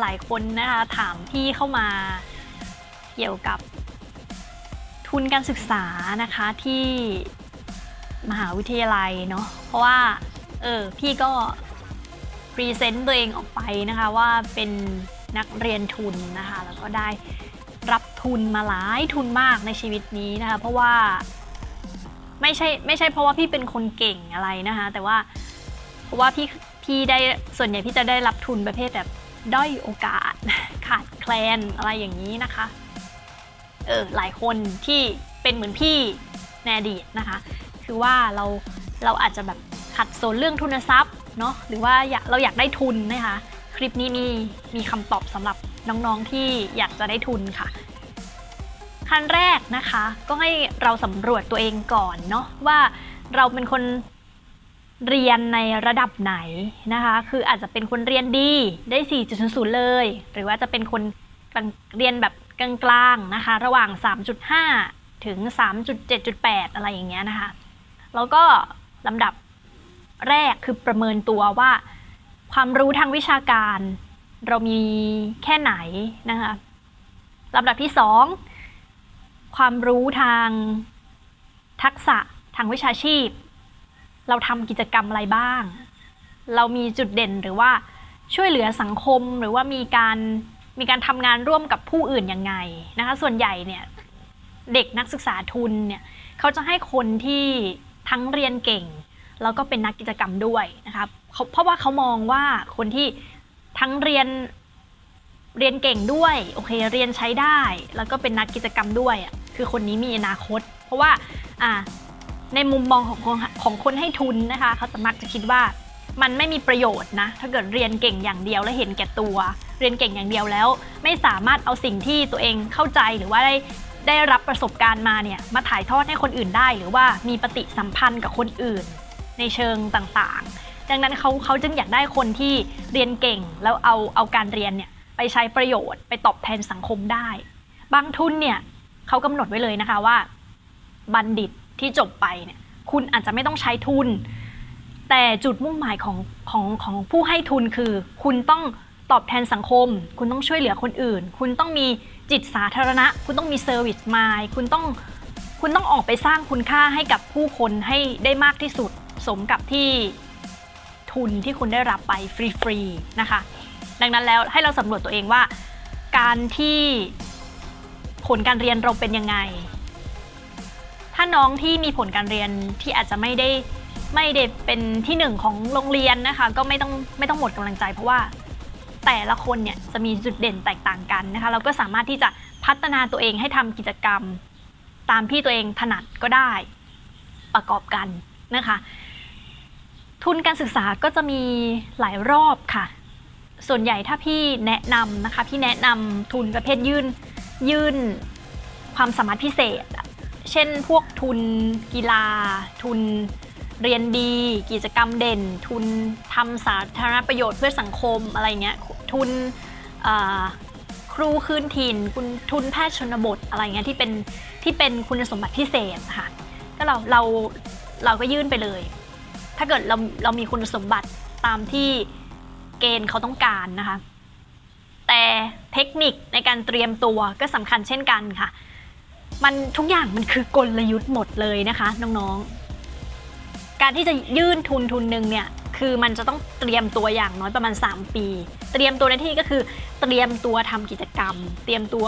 หลายคนนะคะถามพี่เข้ามาเกี่ยวกับทุนการศึกษานะคะที่มหาวิทยาลัยเนาะเพราะว่าเออพี่ก็พรีเซนต์ตัวเองออกไปนะคะว่าเป็นนักเรียนทุนนะคะแล้วก็ได้รับทุนมาหลายทุนมากในชีวิตนี้นะคะเพราะว่าไม่ใช่ไม่ใช่เพราะว่าพี่เป็นคนเก่งอะไรนะคะแต่ว่าเพราะว่าพี่พี่ได้ส่วนใหญ่พี่จะได้รับทุนประเภทแบบ ด้อยโอกาส ขาดแคลนอะไรอย่างนี้นะคะ เออหลายคนที่เป็นเหมือนพี่ในอดีตนะคะ คือว่าเราเราอาจจะแบบขัดสนเรื่องทุนทรัพย์เนาะหรือว่าอยากเราอยากได้ทุนนะคะ คลิปนี้มีมีคำตอบสำหรับน้องๆที่อยากจะได้ทุนค่ะขั้นแรกนะคะ ก็ให้เราสำรวจตัวเองก่อนเนาะว่าเราเป็นคน เรียนในระดับไหนนะคะ คืออาจจะเป็นคนเรียนดีได้ 4.00 เลย หรือว่าจะเป็นคนเรียนแบบกลางๆนะคะ ระหว่าง 3.5 ถึง 3.7.8 อะไรอย่างเงี้ยนะคะ แล้วก็ลำดับแรกคือประเมินตัวว่า ความรู้ทางวิชาการ เรามีแค่ไหนนะคะลำดับที่ 2 ความรู้ทางทักษะทางวิชาชีพ เราทำกิจกรรมอะไรบ้าง เรามีจุดเด่นหรือว่าช่วยเหลือสังคมหรือว่ามีการมีการทำงานร่วมกับผู้อื่นยังไงนะคะส่วนใหญ่เนี่ยเด็กนักศึกษาทุนเนี่ยเขาจะให้คนที่ทั้งเรียนเก่ง แล้วก็เป็นนักกิจกรรมด้วยนะคะเขาเพราะว่าเขามองว่าคนที่ทั้งเรียนเรียนเก่งด้วยโอเคเรียนใช้ได้ แล้วก็เป็นนักกิจกรรมด้วยอะคือคนนี้มีอนาคต เพราะว่าอ่า ในมุมมองของคนของคนให้ทุนนะคะเขาจะมักจะคิดว่ามันไม่มีประโยชน์นะถ้าเกิดเรียนเก่งอย่างเดียวแล้วเห็นแก่ตัว เรียนเก่งอย่างเดียวแล้ว ไม่สามารถเอาสิ่งที่ตัวเองเข้าใจหรือว่าได้ได้รับประสบการณ์มาเนี่ยมาถ่ายทอดให้คนอื่นได้ หรือว่ามีปฏิสัมพันธ์กับคนอื่น ในเชิงต่างๆ ดังนั้นเขาเขาจึงอยากได้คนที่เรียนเก่งแล้วเอาเอาการเรียนเนี่ยไปใช้ประโยชน์ ไปตอบแทนสังคมได้ บางทุนเนี่ยเขากำหนดไว้เลยนะคะว่า บัณฑิต ที่จบไปเนี่ยคุณอาจจะไม่ต้องใช้ทุน แต่จุดมุ่งหมายของของของผู้ให้ทุนคือ คุณต้องตอบแทนสังคม คุณต้องช่วยเหลือคนอื่น คุณต้องมีจิตสาธารณะ คุณต้องมีเซอร์วิสมายคุณต้องคุณต้องออกไปสร้างคุณค่าให้กับผู้คนให้ได้มากที่สุด สมกับที่ทุนที่คุณได้รับไปฟรีๆนะคะ ดังนั้นแล้วให้เราสำรวจตัวเองว่า การที่ผลการเรียนเราเป็นยังไง ถ้าน้องที่มีผลการเรียนที่อาจจะไม่ได้ไม่ได้เป็นที่หนึ่งของโรงเรียนนะคะ ก็ไม่ต้องไม่ต้องหมดกำลังใจ เพราะว่าแต่ละคนเนี่ยจะมีจุดเด่นแตกต่างกันนะคะ เราก็สามารถที่จะพัฒนาตัวเองให้ทำกิจกรรม ตามที่ตัวเองถนัดก็ได้ประกอบกันนะคะ ทุนการศึกษาก็จะมีหลายรอบค่ะ ส่วนใหญ่ถ้าพี่แนะนำนะคะ พี่แนะนำทุนประเภทยื่นยื่นความสามารถพิเศษ เช่นพวกทุนกีฬา ทุนเรียนดี กิจกรรมเด่น ทุนทำสาธารณประโยชน์เพื่อสังคมอะไรเงี้ยทุนครูคืนถิ่นคุณทุนแพทย์ชนบทอะไรเงี้ยที่เป็นที่เป็นคุณสมบัติพิเศษค่ะก็เราเราเราก็ยื่นไปเลย ถ้าเกิดเราเรามีคุณสมบัติตามที่เกณฑ์เขาต้องการนะคะ แต่เทคนิคในการเตรียมตัวก็สำคัญเช่นกันค่ะ มันทุกอย่างมันคือกลยุทธ์หมดเลยนะคะน้องๆ การที่จะยื่นทุนทุนหนึ่งเนี่ยคือมันจะต้องเตรียมตัวอย่างน้อยประมาณ 3 ปี เตรียมตัวในที่ก็คือเตรียมตัวทำกิจกรรม เตรียมตัว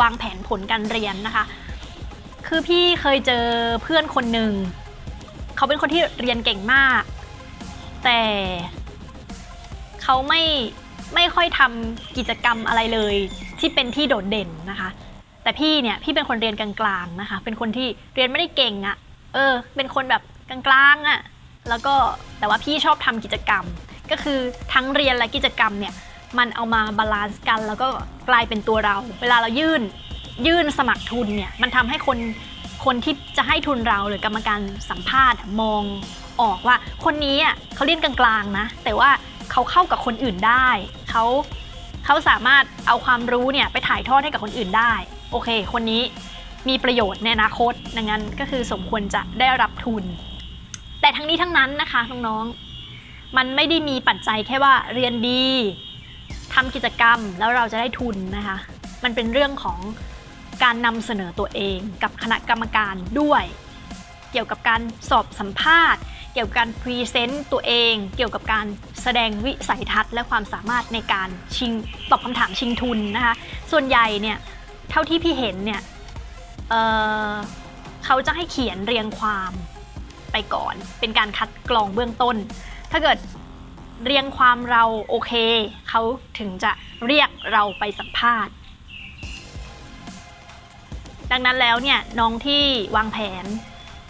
วางแผนผลการเรียนนะคะ คือพี่เคยเจอเพื่อนคนหนึ่งเขาเป็นคนที่เรียนเก่งมาก แต่เขาไม่ไม่ค่อยทำกิจกรรมอะไรเลยที่เป็นที่โดดเด่นนะคะ แต่พี่เนี่ยพี่เป็นคนเรียนกลางๆนะคะ เป็นคนที่เรียนไม่ได้เก่งอะ่ะ เออ เป็นคนแบบกลางๆอะ่ะ แล้วก็แต่ว่าพี่ชอบทำกิจกรรม ก็คือทั้งเรียนและกิจกรรมเนี่ยมันเอามาบาลานซ์กัน แล้วก็กลายเป็นตัวเรา เวลาเรายื่นยื่นสมัครทุนเนี่ยมันทำให้คนคนที่จะให้ทุนเราหรือกรรมการสัมภาษณ์มองออกว่า คนนี้อะเขาเรียนกลางๆนะ แต่ว่าเขาเข้ากับคนอื่นได้เขาเขาสามารถเอาความรู้เนี่ยไปถ่ายทอดให้กับคนอื่นได้ โอเค คนนี้มีประโยชน์ในอนาคตดังนั้นก็คือสมควรจะได้รับทุน แต่ทั้งนี้ทั้งนั้นนะคะน้องๆ มันไม่ได้มีปัจจัยแค่ว่าเรียนดีทำกิจกรรมแล้วเราจะได้ทุนนะคะ มันเป็นเรื่องของการนำเสนอตัวเองกับคณะกรรมการด้วย เกี่ยวกับการสอบสัมภาษณ์ เกี่ยวกับการพรีเซนต์ตัวเอง เกี่ยวกับการแสดงวิสัยทัศน์ และความสามารถในการชิงตอบคำถามชิงทุนนะคะ ส่วนใหญ่เนี่ย เท่าที่พี่เห็นเนี่ยเเขาจะให้เขียนเรียงความไปก่อน เป็นการคัดกรองเบื้องต้น ถ้าเกิดเรียงความเราโอเค เขาถึงจะเรียกเราไปสัมภาษณ์ ดังนั้นแล้วเนี่ยน้องที่วางแผน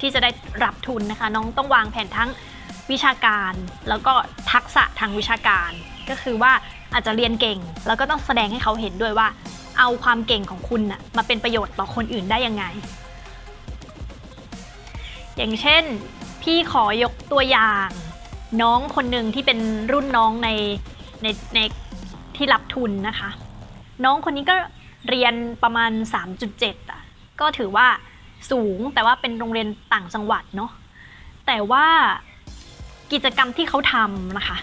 ที่จะได้รับทุนนะคะ น้องต้องวางแผนทั้งวิชาการแล้วก็ทักษะทางวิชาการ ก็คือว่าอาจจะเรียนเก่ง แล้วก็ต้องแสดงให้เขาเห็นด้วยว่า เอาความเก่งของคุณน่ะมาเป็นประโยชน์ต่อคนอื่นได้ยังไง อย่างเช่น พี่ขอยกตัวอย่าง น้องคนหนึ่งที่เป็นรุ่นน้องในในในที่รับทุนนะคะ น้องคนนี้ก็เรียนประมาณ 3.7อะก็ถือว่าสูงแต่ว่าเป็นโรงเรียนต่างจังหวัดเนาะแต่ว่ากิจกรรมที่เขาทำนะคะ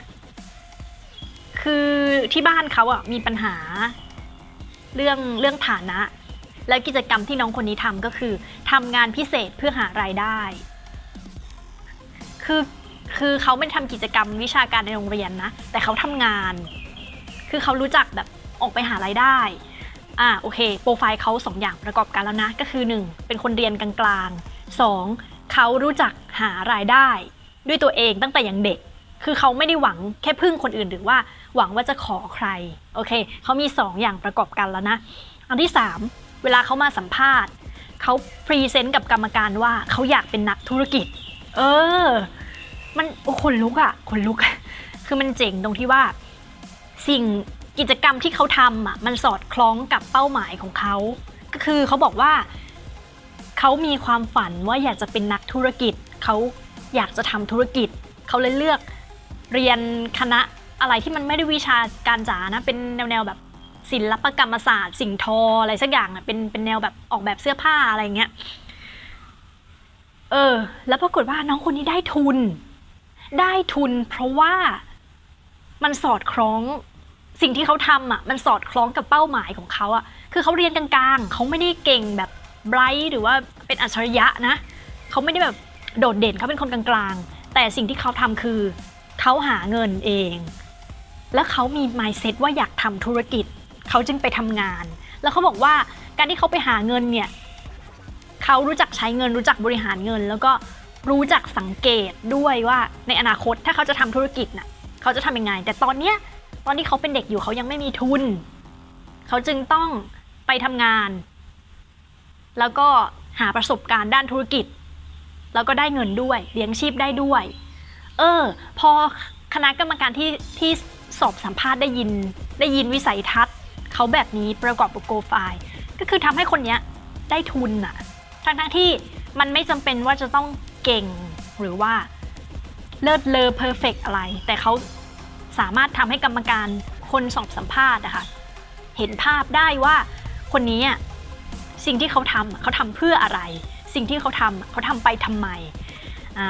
คือที่บ้านเขาอะมีปัญหา เรื่องเรื่องฐานะ แล้วกิจกรรมที่น้องคนนี้ทำก็คือทำงานพิเศษเพื่อหารายได้ คือคือเขาไม่ได้ทำกิจกรรมวิชาการในโรงเรียนนะ แต่เขาทำงาน คือเขารู้จักแบบออกไปหารายได้อ่าโอเคโปรไฟล์เขาสองอย่างประกอบกันแล้วนะ ก็คือ 1 เป็นคนเรียนกลางๆ 2. เขารู้จักหารายได้ ด้วยตัวเองตั้งแต่ยังเด็ก คือเขาไม่ได้หวังแค่พึ่งคนอื่นหรือว่าหวังว่าจะขอใครโอเคเขามี 2 อย่างประกอบกันแล้วนะ อันที่ 3 เวลาเขามาสัมภาษณ์เขาพรีเซนต์กับกรรมการว่าเขาอยากเป็นนักธุรกิจ เออ มันโอ้คนลุกอะคนลุก คือมันเจ๋งตรงที่ว่า สิ่งกิจกรรมที่เขาทำอะมันสอดคล้องกับเป้าหมายของเขาก็คือเขาบอกว่าเขามีความฝันว่าอยากจะเป็นนักธุรกิจเขาอยากจะทำธุรกิจ เขาเลยเลือก เรียนคณะอะไรที่มันไม่ได้วิชาการจ๋านะ เป็นแนวแนวแบบศิลปกรรมศาสตร์ สิ่งทออะไรสักอย่างอะเป็นเป็นแนวแบบออกแบบเสื้อผ้าอะไรเงี้ยเออ แล้วปรากฏว่าน้องคนนี้ได้ทุน ได้ทุน เพราะว่ามันสอดคล้องสิ่งที่เขาทำอะมันสอดคล้องกับเป้าหมายของเขาอะคือเขาเรียนกลางๆเขาไม่ได้เก่งแบบไบรท์หรือว่าเป็นอัจฉริยะนะเขาไม่ได้แบบโดดเด่นเขาเป็นคนกลางๆ แต่สิ่งที่เขาทำคือ เขาหาเงินเอง แล้วเขามี mindset ว่าอยากทำธุรกิจ เขาจึงไปทำงาน แล้วเขาบอกว่าการที่เขาไปหาเงินเนี่ยเขารู้จักใช้เงิน รู้จักบริหารเงิน แล้วก็รู้จักสังเกตด้วยว่าในอนาคตถ้าเขาจะทำธุรกิจน่ะเขาจะทำยังไง แต่ตอนเนี้ยตอนที่เขาเป็นเด็กอยู่เขายังไม่มีทุน เขาจึงต้องไปทำงาน แล้วก็หาประสบการณ์ด้านธุรกิจ แล้วก็ได้เงินด้วยเลี้ยงชีพได้ด้วย เออ พอคณะกรรมการที่ที่สอบสัมภาษณ์ได้ยิน ได้ยินวิสัยทัศน์เขาแบบนี้ประกอบกับโปรไฟล์ก็คือทำให้คนเนี้ยได้ทุนอะทั้งทั้งที่มันไม่จำเป็นว่าจะต้องเก่งหรือว่าเลิศเลอเพอร์เฟกอะไร แต่เขาสามารถทำให้กรรมการคนสอบสัมภาษณ์นะคะเห็นภาพได้ว่าคนนี้สิ่งที่เขาทำเขาทำเพื่ออะไร สิ่งที่เขาทำเขาทำไปทำไมอ่า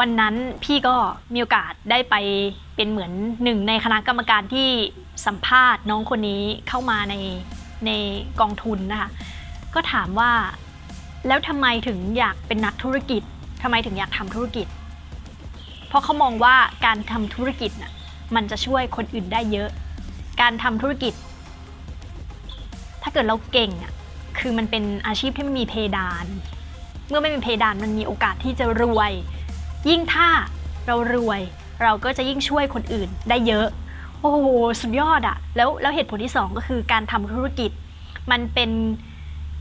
วันนั้นพี่ก็มีโอกาสได้ไปเป็นเหมือนหนึ่งในคณะกรรมการที่สัมภาษณ์น้องคนนี้เข้ามาในในกองทุนนะคะก็ถามว่าแล้วทำไมถึงอยากเป็นนักธุรกิจทำไมถึงอยากทำธุรกิจ เพราะเขามองว่าการทำธุรกิจน่ะมันจะช่วยคนอื่นได้เยอะ การทำธุรกิจ ถ้าเกิดเราเก่งอะคือมันเป็นอาชีพที่ไม่มีเพดาน เมื่อไม่มีเพดานมันมีโอกาสที่จะรวย ยิ่งถ้าเรารวย เราก็จะยิ่งช่วยคนอื่นได้เยอะ โอ้โหสุดยอดอะแล้วแล้วเหตุผลที่สองก็คือการทำธุรกิจ มันเป็น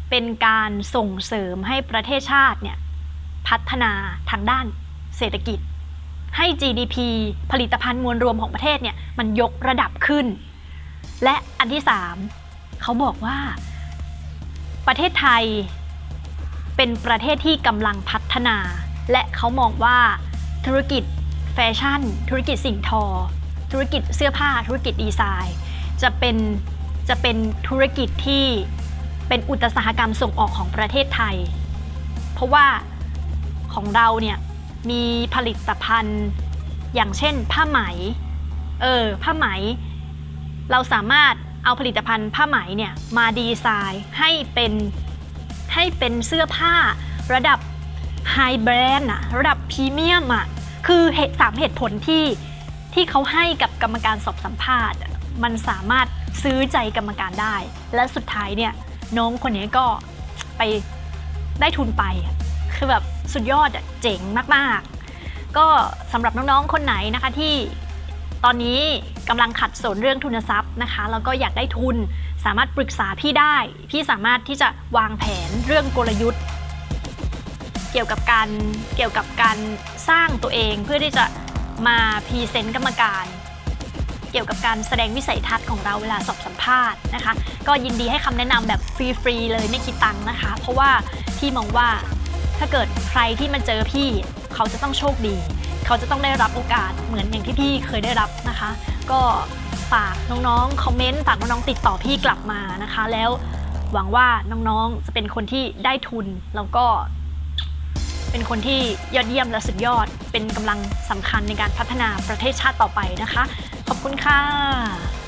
เป็นการส่งเสริมให้ประเทศชาติเนี่ยพัฒนาทางด้านเศรษฐกิจ ให้ GDP ผลิตภัณฑ์มวลรวมของประเทศเนี่ยมันยกระดับขึ้น และอันที่ 3เขาบอกว่า ประเทศไทยเป็นประเทศที่กำลังพัฒนา และเขามองว่าธุรกิจแฟชั่น ธุรกิจสิ่งทอ ธุรกิจเสื้อผ้า ธุรกิจดีไซน์ จะเป็นจะเป็นธุรกิจที่เป็นอุตสาหกรรมส่งออกของประเทศไทย เพราะว่าของเราเนี่ยมีผลิตภัณฑ์อย่างเช่น ผ้าไหม เออผ้าไหม เราสามารถเอาผลิตภัณฑ์ผ้าไหมเนี่ยมาดีไซน์ให้เป็นให้เป็นเสื้อผ้าระดับ ไฮแบรนด์อะระดับพรีเมียมอะคือเหตุสามเหตุผลที่ที่เขาให้กับกรรมการสอบสัมภาษณ์ มันสามารถซื้อใจกรรมการได้ และสุดท้ายเนี่ยน้องคนนี้ก็ไปได้ทุนไป คือแบบสุดยอดอะเจ๋งมากๆ ก็สำหรับน้องๆคนไหนนะคะที่ตอนนี้กำลังขัดสนเรื่องทุนทรัพย์นะคะแล้วก็อยากได้ทุนสามารถปรึกษาพี่ได้ พี่สามารถที่จะวางแผนเรื่องกลยุทธ์ เกี่ยวกับการเกี่ยวกับการสร้างตัวเองเพื่อที่จะมาพรีเซนต์กรรมการ เกี่ยวกับการแสดงวิสัยทัศน์ของเราเวลาสอบสัมภาษณ์นะคะ ก็ยินดีให้คำแนะนำแบบฟรีๆเลยไม่คิดตังค์นะคะ เพราะว่าพี่มองว่าถ้าเกิดใครที่มาเจอพี่เขาจะต้องโชคดี เขาจะต้องได้รับโอกาสเหมือนอย่างที่พี่เคยได้รับนะคะ ก็ฝากน้องๆคอมเมนต์ฝากน้องๆติดต่อพี่กลับมานะคะ แล้วหวังว่าน้องๆจะเป็นคนที่ได้ทุนแล้วก็ เป็นคนที่ยอดเยี่ยมและสุดยอด เป็นกำลังสำคัญในการพัฒนาประเทศชาติต่อไปนะคะ ขอบคุณค่ะ